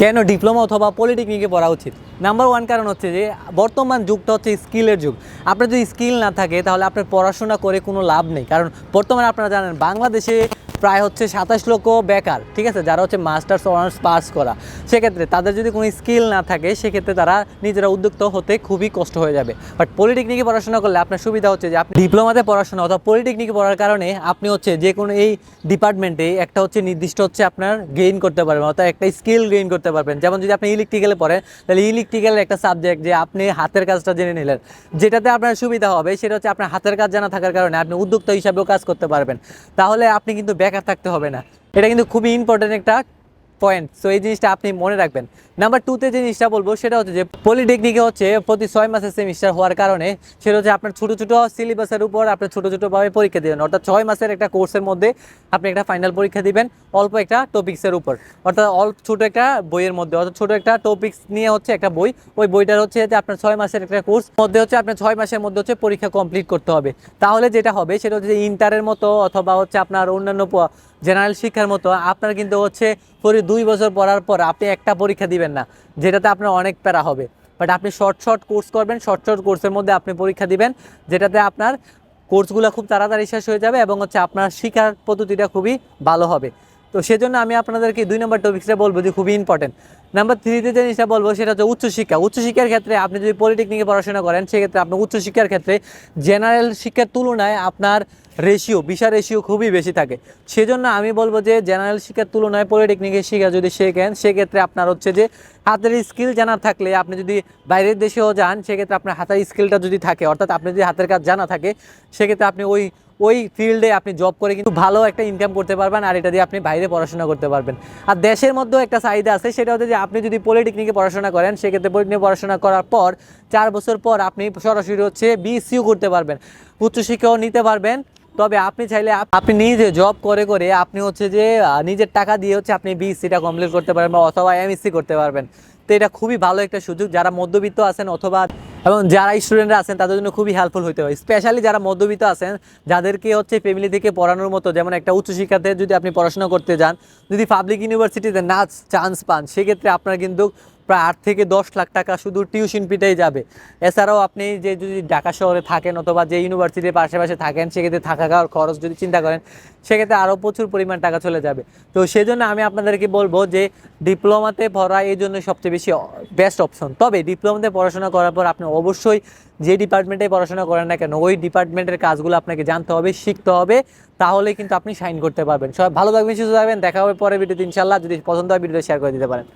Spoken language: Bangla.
কেন ডিপ্লোমা অথবা পলিটেকনিকে পড়া উচিত? নাম্বার ওয়ান কারণ হচ্ছে যে, বর্তমান যুগটা হচ্ছে স্কিলের যুগ। আপনার যদি স্কিল না থাকে, তাহলে আপনার পড়াশোনা করে কোনো লাভ নেই। কারণ বর্তমানে আপনারা জানেন, বাংলাদেশে প্রায় হচ্ছে সাতাশ লক্ষ বেকার, ঠিক আছে? যারা হচ্ছে মাস্টার্স, অনার্স পাস করা। সেক্ষেত্রে তাদের যদি কোনো স্কিল না থাকে, সেক্ষেত্রে তারা নিজেরা উদ্যোক্ত হতে খুবই কষ্ট হয়ে যাবে। বাট পলিটেকনিকে পড়াশোনা করলে আপনার সুবিধা হচ্ছে যে আপনি ডিপ্লোমাতে পড়াশোনা অথবা পলিটেকনিকে পড়ার কারণে আপনি হচ্ছে যে কোনো এই ডিপার্টমেন্টে একটা হচ্ছে নির্দিষ্ট হচ্ছে আপনার গেইন করতে পারবেন, অর্থাৎ একটা স্কিল গেইন করতে পারবেন। যেমন যদি আপনি ইলেকট্রিক্যালে পড়েন, তাহলে ইলেকট্রিক্যালের একটা সাবজেক্ট যে আপনি হাতের কাজটা জেনে নিলেন, যেটাতে আপনার সুবিধা হবে, সেটা হচ্ছে আপনার হাতের কাজ জানা থাকার কারণে আপনি উদ্যোক্তা হিসাবেও কাজ করতে পারবেন। তাহলে আপনি কিন্তু বেকার থাকতে হবে না। এটা কিন্তু খুবই ইম্পর্টেন্ট একটা পয়েন্ট সো এই জিনিসটা আপনি মনে রাখবেন। নাম্বার টুতে যে জিনিসটা বলব, সেটা হচ্ছে যে পলিটেকনিকে হচ্ছে প্রতি ছয় মাসের সেমিস্টার হওয়ার কারণে সেটা হচ্ছে আপনার ছোটো ছোটো সিলেবাসের উপর আপনি ছোটো ছোটোভাবে পরীক্ষা দেবেন। অর্থাৎ ছয় মাসের একটা কোর্সের মধ্যে আপনি একটা ফাইনাল পরীক্ষা দিবেন অল্প একটা টপিক্সের উপর। অর্থাৎ অল্প ছোটো একটা বইয়ের মধ্যে, অর্থাৎ ছোটো একটা টপিক্স নিয়ে হচ্ছে একটা বই। ওই বইটার হচ্ছে যে আপনার ছয় মাসের একটা কোর্স মধ্যে হচ্ছে আপনার ছয় মাসের মধ্যে হচ্ছে পরীক্ষা কমপ্লিট করতে হবে। তাহলে যেটা হবে, সেটা হচ্ছে ইন্টারের মতো অথবা হচ্ছে আপনার অন্যান্য জেনারেল শিক্ষার মতো আপনার কিন্তু হচ্ছে দুই বছর পড়ার পর আপনি একটা পরীক্ষা দিবেন না, যেটাতে আপনার অনেক প্যারা হবে। বাট আপনি শর্ট শর্ট কোর্স করবেন শর্ট শর্ট কোর্সের মধ্যে আপনি পরীক্ষা দিবেন, যেটাতে আপনার কোর্সগুলো খুব তাড়াতাড়ি শেষ হয়ে যাবে এবং হচ্ছে আপনার শিক্ষার পদ্ধতিটা খুবই ভালো হবে। তো সেজন্য আমি আপনাদেরকে দুই নম্বর টপিক্সটা বলব যে খুবই ইম্পর্টেন্ট নাম্বার থ্রিতে যে জিনিসটা বলব সেটা হচ্ছে উচ্চশিক্ষা উচ্চশিক্ষার ক্ষেত্রে আপনি যদি পলিটেকনিকে পড়াশোনা করেন, সেক্ষেত্রে আপনার উচ্চশিক্ষার ক্ষেত্রে জেনারেল শিক্ষার তুলনায় আপনার রেশিও বিশা রেশিও খুবই বেশি থাকে। সেজন্য আমি বলব যে জেনারেল শিক্ষার তুলনায় পলিটেকনিকের শিক্ষা যদি শেখেন, সেক্ষেত্রে আপনার হচ্ছে যে হাতের স্কিল জানা থাকলে আপনি যদি বাইরের দেশেও যান, সেক্ষেত্রে আপনার হাতের স্কিলটা যদি থাকে, অর্থাৎ আপনি যদি হাতের কাজ জানা থাকে, সেক্ষেত্রে আপনি ওই ওই ফিল্ডে আপনি জব করে কিন্তু ভালো একটা ইনকাম করতে পারবেন আর এটা দিয়ে আপনি বাইরে পড়াশোনা করতে পারবেন। আর দেশের মধ্যেও একটা চাহিদা আছে, সেটা হচ্ছে যে আপনি যদি পলিটেকনিকে পড়াশোনা করেন, সেক্ষেত্রে পলিটেকনিকে পড়াশোনা করার পর চার বছর পর আপনি সরাসরি হচ্ছে বিসিউ করতে পারবেন। উচ্চশিক্ষাও নিতে পারবেন। তবে আপনি চাইলে আপনি নিজে জব করে করে আপনি হচ্ছে যে নিজের টাকা দিয়ে হচ্ছে আপনি বিএসসিটা কমপ্লিট করতে পারবেন অথবা এমএসসি করতে পারবেন। তো এটা খুবই ভালো একটা সুযোগ। যারা মধ্যবিত্ত আছেন অথবা এবং যারা স্টুডেন্টরা আছেন, তাদের জন্য খুবই হেল্পফুল হতে হয় স্পেশালি যারা মধ্যবিত্ত আছেন, যাদেরকে হচ্ছে ফ্যামিলি থেকে পড়ানোর মতো যেমন একটা উচ্চশিক্ষাতে যদি আপনি পড়াশোনা করতে যান, যদি পাবলিক ইউনিভার্সিটিতে না চান্স পান, সেক্ষেত্রে আপনার কিন্তু প্রায় আট থেকে দশ লাখ টাকা শুধু টিউশন পিটাই যাবে। এছাড়াও আপনি যে যদি ঢাকা শহরে থাকেন অথবা যে ইউনিভার্সিটির পাশাপাশি থাকেন, সেক্ষেত্রে থাকা খাওয়ার খরচ যদি চিন্তা করেন, সেক্ষেত্রে আরও প্রচুর পরিমাণ টাকা চলে যাবে। তো সেই জন্য আমি আপনাদেরকে বলব যে ডিপ্লোমাতে পড়া এই জন্য সবচেয়ে বেশি বেস্ট অপশন তবে ডিপ্লোমাতে পড়াশোনা করার পর আপনি অবশ্যই যে ডিপার্টমেন্টে পড়াশোনা করেন না কেন, ওই ডিপার্টমেন্টের কাজগুলো আপনাকে জানতে হবে, শিখতে হবে তাহলে কিন্তু আপনি সাইন করতে পারবেন। সবাই ভালো থাকবেন, সুস্থ থাকবেন, দেখা হবে পরে ভিডিওতে ইনশাল্লাহ যদি পছন্দ হয় ভিডিওটা শেয়ার করে দিতে পারেন।